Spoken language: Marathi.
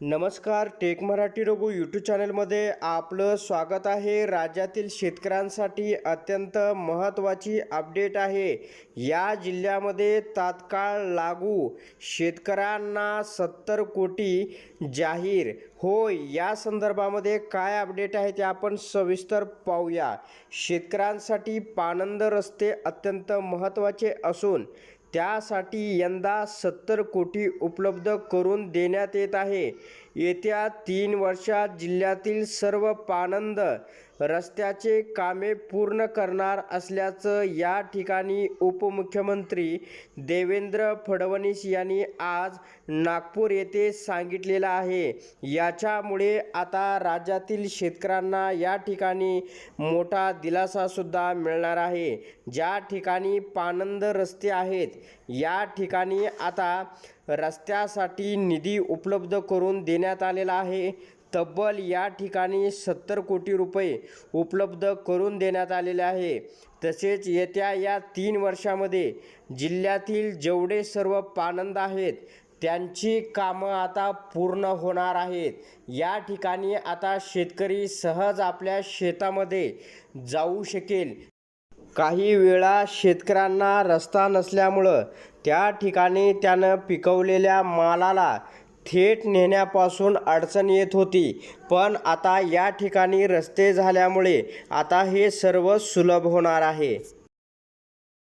नमस्कार टेक मराठी रघु यूट्यूब चॅनलमध्ये आपलं स्वागत आहे. राज्यातील शेतकऱ्यांसाठी अत्यंत महत्त्वाची अपडेट आहे. या जिल्ह्यामध्ये तात्काळ लागू शेतकऱ्यांना सत्तर कोटी जाहीर. होय या संदर्भामध्ये काय अपडेट आहे ते आपण सविस्तर पाहूया. शेतकऱ्यांसाठी पानंद रस्ते अत्यंत महत्त्वाचे असून त्यासाठी यंदा सत्तर कोटी उपलब्ध करून देण्यात येत आहे. येत्या तीन वर्षात जिल्ह्यातील सर्व पानंद रस्त्याचे कामे पूर्ण करणार असल्याचं या ठिकाणी उपमुख्यमंत्री देवेंद्र फडणवीस यांनी आज नागपूर येथे सांगितलेलं आहे. याच्यामुळे आता राज्यातील शेतकऱ्यांना या ठिकाणी मोठा दिलासासुद्धा मिळणार आहे. ज्या ठिकाणी पानंद रस्ते आहेत या ठिकाणी आता रस्त्यासाठी निधी उपलब्ध करून देण्यात आलेला आहे. तब्बल या ठिकाणी सत्तर कोटी रुपये उपलब्ध करून देण्यात आलेले आहे. तसेच येत्या या तीन वर्षामध्ये जिल्ह्यातील जेवढे सर्व पानंद आहेत त्यांची कामं आता पूर्ण होणार आहेत. या ठिकाणी आता शेतकरी सहज आपल्या शेतामध्ये जाऊ शकेल. काही वेळा शेतकऱ्यांना रस्ता नसल्यामुळं त्या ठिकाणी त्यानं पिकवलेल्या मालाला थेट नेण्यापासून अडचण येत होती. पण आता या ठिकाणी रस्ते झाल्यामुळे आता हे सर्व सुलभ होणार आहे.